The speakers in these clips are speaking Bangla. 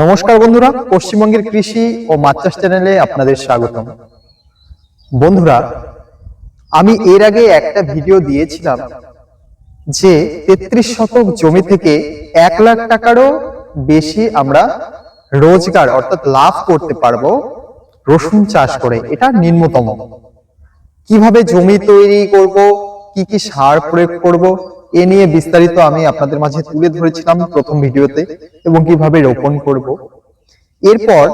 নমস্কার বন্ধুরা, পশ্চিমবঙ্গের কৃষি ও মাছ চাষ চ্যানেলে আপনাদের স্বাগতম। বন্ধুরা, আমি এর আগে একটা ভিডিও দিয়েছিলাম যে তেত্রিশ শতক জমি থেকে এক লাখ টাকারও বেশি আমরা রোজগার অর্থাৎ লাভ করতে পারব রসুন চাষ করে, এটা নিম্নতম। কীভাবে জমি তৈরি করব, কি কি সার প্রয়োগ করব, এ নিয়ে বিস্তারিত আমি আপনাদের মাঝে তুলে ধরেছিলাম প্রথম ভিডিওতে এবং কীভাবে রোপণ করব। এরপর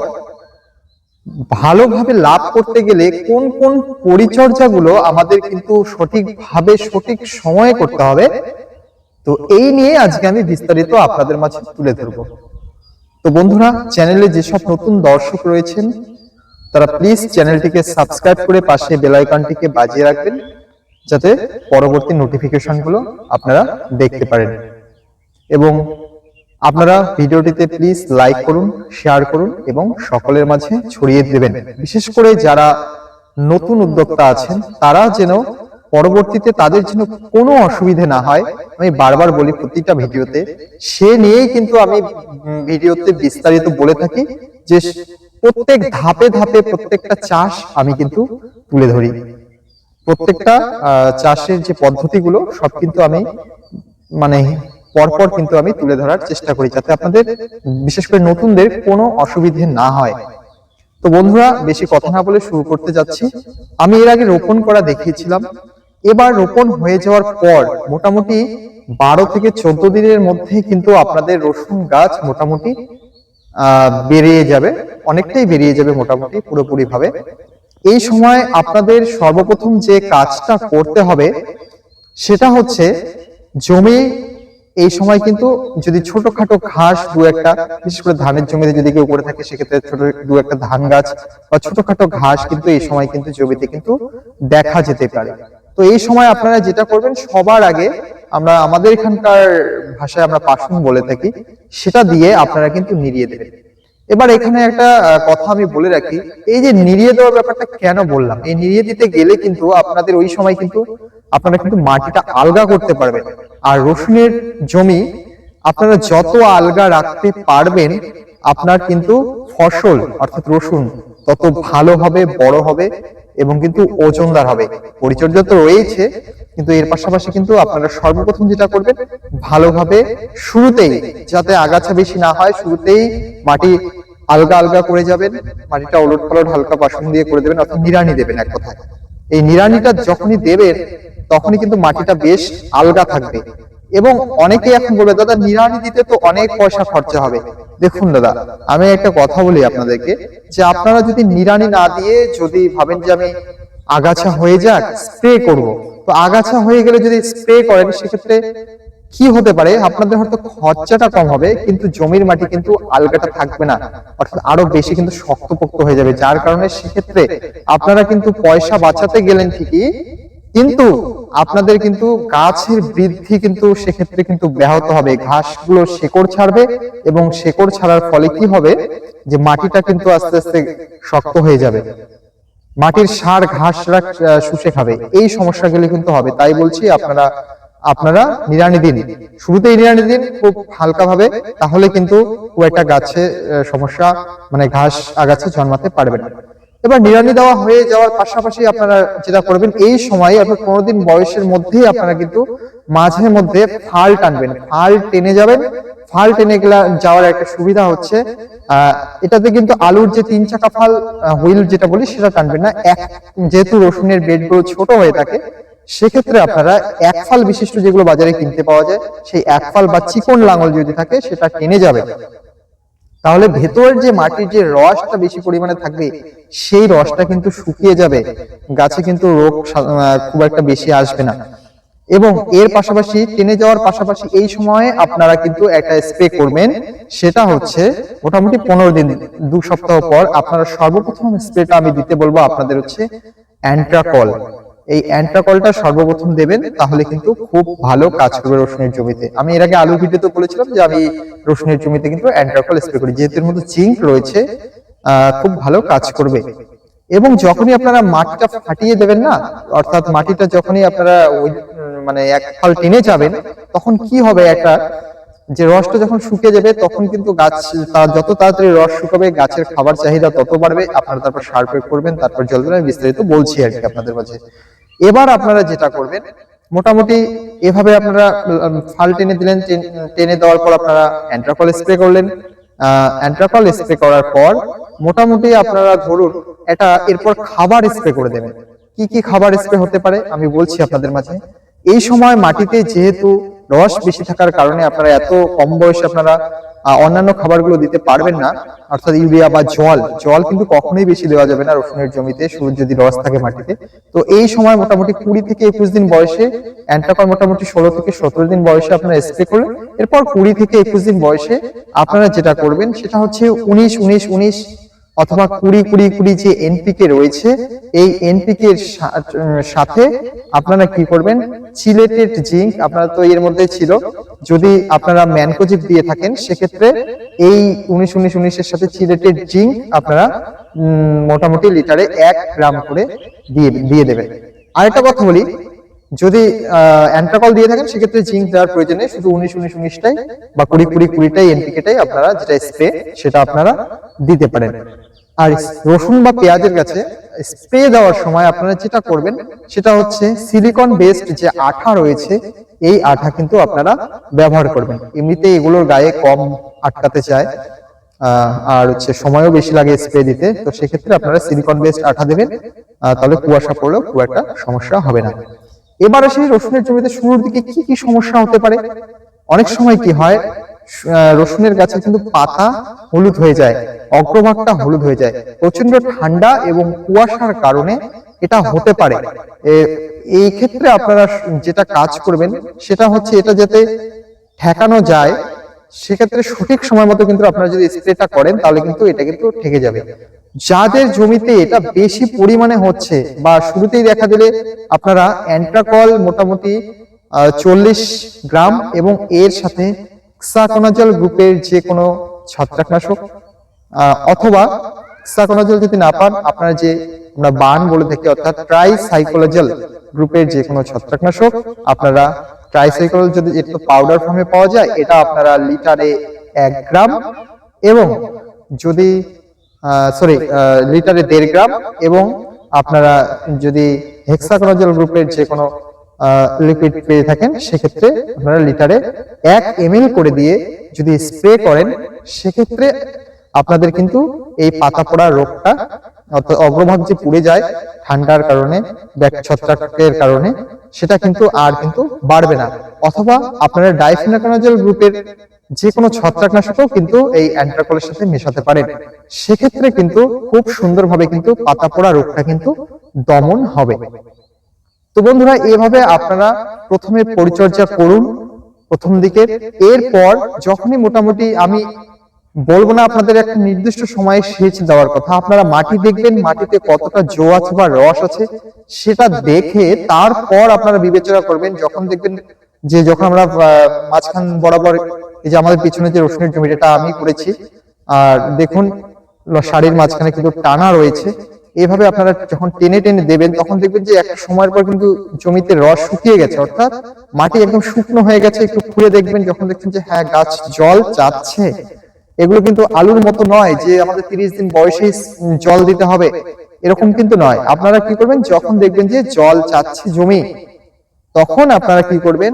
ভালোভাবে লাভ করতে গেলে কোন কোন পরিচর্যাগুলো আমাদের কিন্তু সঠিকভাবে সঠিক সময়ে করতে হবে, তো এই নিয়ে আজকে আমি বিস্তারিত আপনাদের মাঝে তুলে ধরবো। তো বন্ধুরা, চ্যানেলে যেসব নতুন দর্শক রয়েছেন তারা প্লিজ চ্যানেলটিকে সাবস্ক্রাইব করে পাশে বেল আইকনটিকে বাজিয়ে রাখবেন, যাতে পরবর্তী নোটিফিকেশনগুলো আপনারা দেখতে পারেন। এবং আপনারা ভিডিওটিতে প্লিজ লাইক করুন শেয়ার করুন এবং সকলের মাঝে ছড়িয়ে দেবেন। বিশেষ করে যারা নতুন উদ্যোক্তা আছেন, তারা যেন পরবর্তীতে তাদের জন্য কোনো অসুবিধে না হয়। আমি বারবার বলি প্রতিটা ভিডিওতে, সে নিয়েই কিন্তু আমি ভিডিওতে বিস্তারিত বলে থাকি যে প্রত্যেক ধাপে ধাপে প্রত্যেকটা চাষ আমি কিন্তু তুলে ধরি। প্রত্যেকটা চাষের যে পদ্ধতিগুলো, সব কিন্তু আমি মানে পরপর কিন্তু আমি তুলে ধরার চেষ্টা করি যাতে আপনাদের, বিশেষ করে নতুনদের কোনো অসুবিধে না হয়। তো বন্ধুরা, বেশি কথা না বলে শুরু করতে যাচ্ছি। আমি এর আগে রোপণ করা দেখিয়েছিলাম। এবার রোপণ হয়ে যাওয়ার পর মোটামুটি বারো থেকে চোদ্দ দিনের মধ্যে কিন্তু আপনাদের রসুন গাছ মোটামুটি বেরিয়ে যাবে, অনেকটাই বেরিয়ে যাবে মোটামুটি পুরোপুরি ভাবে এই সময় আপনাদের সর্বপ্রথম যে কাজটা করতে হবে, সেটা হচ্ছে জমি। এই সময় কিন্তু যদি ছোটখাটো ঘাস দু একটা, বিশেষ করে ধানের জমিতে যদি কেউ করে থাকে, সেক্ষেত্রে ছোট দু একটা ধান গাছ বা ছোটখাটো ঘাস কিন্তু এই সময় কিন্তু জমিতে কিন্তু দেখা যেতে পারে। তো এই সময় আপনারা যেটা করবেন, সবার আগে আমরা আমাদের এখানকার ভাষায় আমরা পাশুন বলে থাকি, সেটা দিয়ে আপনারা কিন্তু নিরিয়ে দেবেন। এবার এখানে একটা কথা আমি বলে রাখি, এই যে নিড়িয়ে দেওয়ার ব্যাপারটা কেন বললাম? এই নিড়িয়ে দিতে গেলে কিন্তু আপনাদের ওই সময় কিন্তু আপনারা কিন্তু মাটিটা আলগা করতে পারবেন। আর রসুনের জমি আপনারা যত আলগা রাখতে পারবেন, আপনার কিন্তু ফসল, অর্থাৎ রসুন, তত ভালো হবে, বড় হবে। এবং কিন্তু ওজনদার হবে। পরিচর্যা তো রয়েছে কিন্তু এর পাশাপাশি কিন্তু আপনারা সর্বপ্রথম যেটা করবেন, ভালোভাবে শুরুতেই যাতে আগাছা বেশি না হয়, শুরুতেই মাটি আলগা আলগা করে যাবেন, মাটিটা ওলট পালট হালকা বাসন দিয়ে করে দেবেন অর্থাৎ নিরানি দেবেন এক কথায়। এই নিরানিটা যখনই দেবেন, তখনই কিন্তু মাটিটা বেশ আলগা থাকবে। এবং অনেকে এখন বলবে, দাদা, নিড়ানি দিতে তো অনেক পয়সা খরচা হবে। দেখুন দাদা, আমি একটা কথা বলি আপনাদেরকে, যে আপনারা যদি নিড়ানি না দিয়ে যদি ভাবেন যে আমি আগাছা হয়ে যাক স্প্রে করব। তো আগাছা হয়ে গেলে যদি স্প্রে করেন, সেক্ষেত্রে কি হতে পারে? আপনাদের হয়তো খরচাটা কম হবে, কিন্তু জমির মাটি কিন্তু আলগাটা থাকবে না। অর্থাৎ আরও বেশি কিন্তু শক্তপোক্ত হয়ে যাবে। যার কারণে সেক্ষেত্রে আপনারা কিন্তু পয়সা বাঁচাতে গেলেন ঠিকই, কিন্তু আপনাদের কিন্তু গাছের বৃদ্ধি কিন্তু সেক্ষেত্রে কিন্তু ব্যাহত হবে। ঘাসগুলো শেকড় ছাড়বে এবং শেকড় ছাড়ার ফলে কি হবে? যে মাটিটা কিন্তু আস্তে আস্তে শক্ত হয়ে যাবে। মাটির সার ঘাসরা শুষে খাবে। এই সমস্যাগুলি কিন্তু হবে। তাই বলছি আপনারা আপনারা নিড়ানি দিন। শুরুতেই নিরানি দিন খুব হালকা ভাবে তাহলে কিন্তু খুব একটা গাছে সমস্যা মানে ঘাস আগাছা জন্মাতে পারবে না। এবার নিরানি দেওয়া হয়ে যাওয়ার পাশাপাশি আপনারা যেটা করবেন, এই সময় অর্থাৎ পনেরো দিন বয়সের মধ্যেই আপনারা কিন্তু মাঝে মধ্যে ফাল টানবেন, ফাল টেনে যাবেন। ফাল টেনে গেলা যাওয়ার একটা সুবিধা হচ্ছে এটাতে কিন্তু আলুর যে তিন চাকা ফাল হুইল যেটা বলি, সেটা টানবেন না। এক, যেহেতু রসুনের বেডগুলো ছোট হয়ে থাকে, সেক্ষেত্রে আপনারা এক ফাল বিশিষ্ট যেগুলো বাজারে কিনতে পাওয়া যায়, সেই এক ফাল বা চিকন লাঙল যদি থাকে, সেটা টেনে যাবে তাহলে ভেতরের যে মাটির যে রসটা বেশি পরিমাণে থাকবে, সেই রসটা কিন্তু শুকিয়ে যাবে। গাছে কিন্তু রোগ খুব একটা বেশি আসবে না। এবং এর পাশাপাশি, টেনে যাওয়ার পাশাপাশি এই সময়ে আপনারা কিন্তু একটা স্প্রে করবেন। সেটা হচ্ছে মোটামুটি পনেরো দিন, দু সপ্তাহ পর আপনারা সর্বপ্রথম স্প্রেটা আমি দিতে বলব আপনাদের হচ্ছে অ্যান্ট্রাকল। এই অ্যান্ট্রাকলটা সর্বপ্রথম দেবেন, তাহলে কিন্তু খুব ভালো কাজ করবে রসুনের জমিতে। আমি এর আগে আলু ভিডিওতে বলেছিলাম যে আমি রসুনের জমিতে কিন্তু অ্যান্ট্রাকল স্প্রে করি, যেহেতু এর মধ্যে জিঙ্ক রয়েছে খুব ভালো কাজ করবে। এবং যখনই আপনারা মাটিটা ফাটিয়ে দেবেন না, অর্থাৎ মাটিটা যখনই আপনারা ওই মানে এক ফাল টেনে যাবেন, তখন কি হবে একটা, যে রসটা যখন শুকিয়ে যাবে, তখন কিন্তু গাছ তার যত তাড়াতাড়ি রস শুকাবে, গাছের খাবার চাহিদা তত বাড়বে, আপনারা তারপর সার প্রয়োগ করবেন, তারপর জল বিস্তারিত বলছি আর কি আপনাদের মাঝে। এবার আপনারা যেটা করবেন, মোটামুটি এভাবে আপনারা ফাল টেনে দিলেন, টেনে দেওয়ার পর আপনারা অ্যান্ট্রাকল স্প্রে করলেন। অ্যান্ট্রাকল স্প্রে করার পর মোটামুটি আপনারা ধরুন এটা এরপর খাবার স্প্রে করে দেবেন। কি কি খাবার স্প্রে হতে পারে আমি বলছি আপনাদের মাঝে। এই সময় মাটিতে যেহেতু রস বেশি থাকার কারণে আপনারা এত কম বয়সে আপনারা অন্যান্য খাবারগুলো দিতে পারবেন না। অর্থাৎ ইউরিয়া বা জল জল কিন্তু কখনোই বেশি দেওয়া যাবে না রসুনের জমিতে সূর্য যদি রস থাকে মাটিতে। তো এই সময় মোটামুটি কুড়ি থেকে একুশ দিন বয়সে, অ্যান্টাকর মোটামুটি ষোলো থেকে সতেরো দিন বয়সে আপনারা স্প্রে করবেন। এরপর কুড়ি থেকে একুশ দিন বয়সে আপনারা যেটা করবেন, সেটা হচ্ছে উনিশ উনিশ উনিশ অথবা কুড়ি কুড়ি কুড়ি যে এনপিকে রয়েছে, এই এনপিকে এর সাথে আপনারা কি করবেন? চিলেটেড জিঙ্ক আপনারা তো এর মধ্যে ছিল। যদি আপনারা ম্যানকোজিপ দিয়ে থাকেন, সেক্ষেত্রে এই উনিশ উনিশ উনিশের সাথে চিলেটেড জিঙ্ক আপনারা মোটামুটি লিটারে এক গ্রাম করে দিয়ে দিয়ে দেবেন। আরেকটা কথা বলি, যদি অ্যান্ট্রাকল দিয়ে থাকেন, সেক্ষেত্রে জিঙ্ক দেওয়ার প্রয়োজন নেই, শুধু উনিশ উনিশ উনিশটাই বা কুড়ি কুড়ি কুড়িটাই এনপিকেটাই আপনারা যেটা স্প্রে, সেটা আপনারা দিতে পারেন। আর রসুন বা পেঁয়াজের কাছে স্প্রে দেওয়ার সময় আপনারা যেটা করবেন, সেটা হচ্ছে সিলিকন বেসড যে আঠা রয়েছে, এই আঠা কিন্তু আপনারা ব্যবহার করবেন। এমনিতে এগুলোর গায়ে কম আটকাতে চায় আর হচ্ছে সময়ও বেশি লাগে স্প্রে দিতে, তো সেক্ষেত্রে আপনারা সিলিকন বেসড আঠা দেবেন তাহলে কুয়াশা পড়লেও খুব একটা সমস্যা হবে না। এবারে সেই রসুনের জমিতে শুরুর দিকে কি কি সমস্যা হতে পারে? অনেক সময় কি হয় রসুনের গাছে কিন্তু পাতা হলুদ হয়ে যায়, অগ্রভাগটা হলুদ হয়ে যায়। প্রচণ্ড ঠান্ডা এবং কুয়াশার কারণে এটা হতে পারে। এই ক্ষেত্রে আপনারা যেটা কাজ করবেন, সেটা হচ্ছে এটা যাতে ঠেকানো যায়, সেক্ষেত্রে সঠিক সময় মতো কিন্তু আপনারা যদি স্প্রেটা করেন, তাহলে কিন্তু এটা কিন্তু ঠেকে যাবে। যাদের জমিতে এটা বেশি পরিমাণে হচ্ছে বা শুরুতেই দেখা দিলে আপনারা অ্যান্ট্রাকল মোটামুটি চল্লিশ গ্রাম এবং এর সাথে ক্সাকোনাজল গ্রুপের যে কোনো ছত্রাকনাশক অথবা ক্সাকোনাজল যদি না পান, আপনারা যে আমরা বান বলে থাকি, অর্থাৎ ট্রাই সাইকোলজল গ্রুপের যে কোনো ছত্রাকনাশক, আপনারা ট্রাইসাইকেল যদি তো পাউডার ফর্মে পাওয়া যায়, এটা আপনারা লিটারে এক গ্রাম এবং যদি সরি লিটারে দেড় গ্রাম এবং আপনারা যদি হেক্সাকোনাজল গ্রুপের যে কোনো লিকুইড পেয়ে থাকেন, সেক্ষেত্রে আপনারা লিটারে এক এমএল করে দিয়ে যদি স্প্রে করেন, সেক্ষেত্রে আপনাদের কিন্তু এই পাতা পড়া রোগটা অর্থাৎ অগ্রভাগ যে পুড়ে যায় ঠান্ডার কারণে ছত্রাকের কারণে, সেটা কিন্তু আর কিন্তু বাড়বে না। অথবা আপনারা ডাইফিনাকানাজল গ্রুপের যে কোনো ছত্রাকনাশকও কিন্তু এই অ্যান্ট্রাকলের সাথে মেশাতে পারেন। সেক্ষেত্রে কিন্তু খুব সুন্দরভাবে কিন্তু পাতা পোড়া রোগটা কিন্তু দমন হবে। তো বন্ধুরা, এভাবে আপনারা প্রথমে পরিচর্যা করুন প্রথম দিকে। এরপর যখনই মোটামুটি আমি বলব না আপনাদের একটা নির্দিষ্ট সময়ে সেচ দেওয়ার কথা, আপনারা মাটি দেখবেন, মাটিতে কতটা জো আছে বা রস আছে, সেটা দেখে তারপর আপনারা বিবেচনা করবেন, যখন দেখবেন যে যখন আমরা মাঝখান বরাবর এই যে আমাদের পিছনে যে রসুনের জমিটা আমি করেছি। আর দেখুন শাড়ির মাঝখানে কিন্তু টানা রয়েছে। এইভাবে আপনারা যখন টেনে টেনে দেবেন তখন দেখবেন যে একটা সময়ের পর কিন্তু জমিতে রস শুকিয়ে গেছে। অর্থাৎ মাটি একদম শুকনো হয়ে গেছে একটু খুঁড়ে দেখবেন যখন দেখবেন যে হ্যাঁ গাছ জল চাচ্ছে এগুলো কিন্তু আলুর মতো নয় যে আমাদের তিরিশ দিন বয়সেই উম, জল দিতে হবে। এরকম কিন্তু নয়। আপনারা কি করবেন যখন দেখবেন যে জল চাচ্ছে জমি তখন আপনারা কি করবেন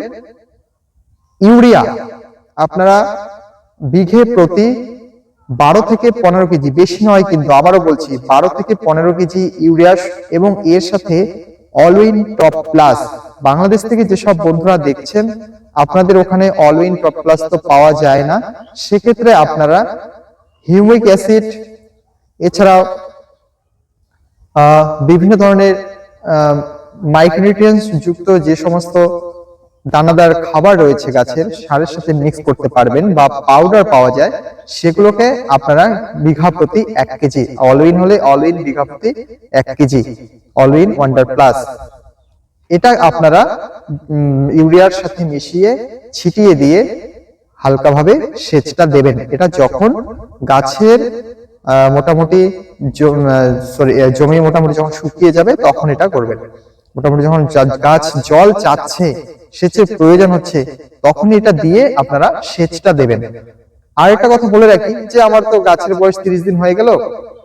ইউরিয়া আপনারা বিঘে প্রতি বারো থেকে পনেরো কেজি, বেশি নয়, কিন্তু আবারও বলছি, বারো থেকে পনেরো কেজি ইউরিয়া এবং এর সাথে অলউইন টপ প্লাস বাংলাদেশ থেকে যেসব বন্ধুরা দেখছেন, আপনাদের ওখানে অলউইন টপ প্লাস তো পাওয়া যায় না। সেক্ষেত্রে আপনারা হিউমিক অ্যাসিড, এছাড়াও বিভিন্ন ধরনের মাইক্রোনিউট্রিয়েন্টস যুক্ত যে সমস্ত দানাদার খাবার রয়েছে গাছের, সারের সাথে মিক্স করতে পারবেন বা পাউডার পাওয়া যায়, সেগুলোকে আপনারা বিঘা প্রতি এক কেজি অলউইন হলে অলউইন বিঘা প্রতি এক কেজি অলউইন ওয়ান্ডার প্লাস এটা আপনারা ইউরিয়ার সাথে মিশিয়ে ছিটিয়ে দিয়ে হালকাভাবে সেচটা দেবেন। এটা যখন গাছের মোটামুটি সরি জমি মোটামুটি যখন শুকিয়ে যাবে, তখন এটা করবেন। মোটামুটি যখন গাছ জল চাচ্ছে, সেচের প্রয়োজন হচ্ছে, তখনই এটা দিয়ে আপনারা সেচটা দেবেন। আর একটা কথা বলে রাখি যে আমার তো গাছের বয়স তিরিশ দিন হয়ে গেল,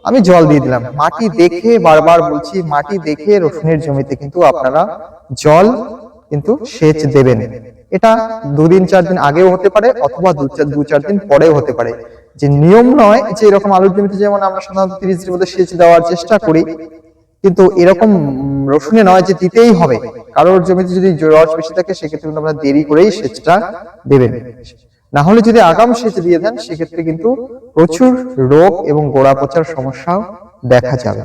আমি জল দিয়ে দিলাম। মাটি দেখে বারবার বলছি, মাটি দেখে রসুনের জমিতে কিন্তু আপনারা জল কিন্তু সেচ দেবেন। এটা দুদিন, চার দিন আগেও হতে পারে অথবা দু চার দু চার দিন পরেও হতে পারে। যে নিয়ম নয় যে এরকম আলুর জমিতে যেমন আমরা সাধারণত তিরিশ দিনের মধ্যে সেচ দেওয়ার চেষ্টা করি কিন্তু এরকম রসুনে নয় যে দিতেই হবে। কারোর জমিতে যদি রস বেশি থাকে সেক্ষেত্রে কিন্তু আপনারা দেরি করেই সেচটা দেবেন না হলে যদি আগাম সেচ দিয়ে দেন সেক্ষেত্রে কিন্তু প্রচুর রোগ এবং গোড়া পচার সমস্যাও দেখা যাবে।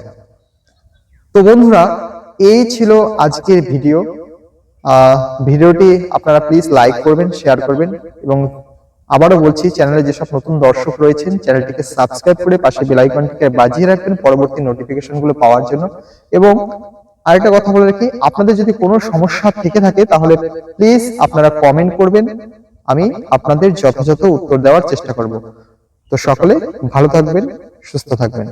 তো বন্ধুরা এই ছিল আজকের ভিডিও। আহ, ভিডিওটি আপনারা প্লিজ লাইক করবেন শেয়ার করবেন এবং আবারও বলছি, চ্যানেলে যেসব নতুন দর্শক রয়েছেন, চ্যানেলটিকে সাবস্ক্রাইব করে পাশে বেল আইকনটিকে বাজিয়ে রাখবেন পরবর্তী নোটিফিকেশনগুলো পাওয়ার জন্য। এবং আরেকটা কথা বলে রাখি, আপনাদের যদি কোনো সমস্যা থেকে থাকে, তাহলে প্লিজ আপনারা কমেন্ট করবেন। আমি আপনাদের যথাযথ উত্তর দেওয়ার চেষ্টা করব। তো সকলে ভালো থাকবেন, সুস্থ থাকবেন।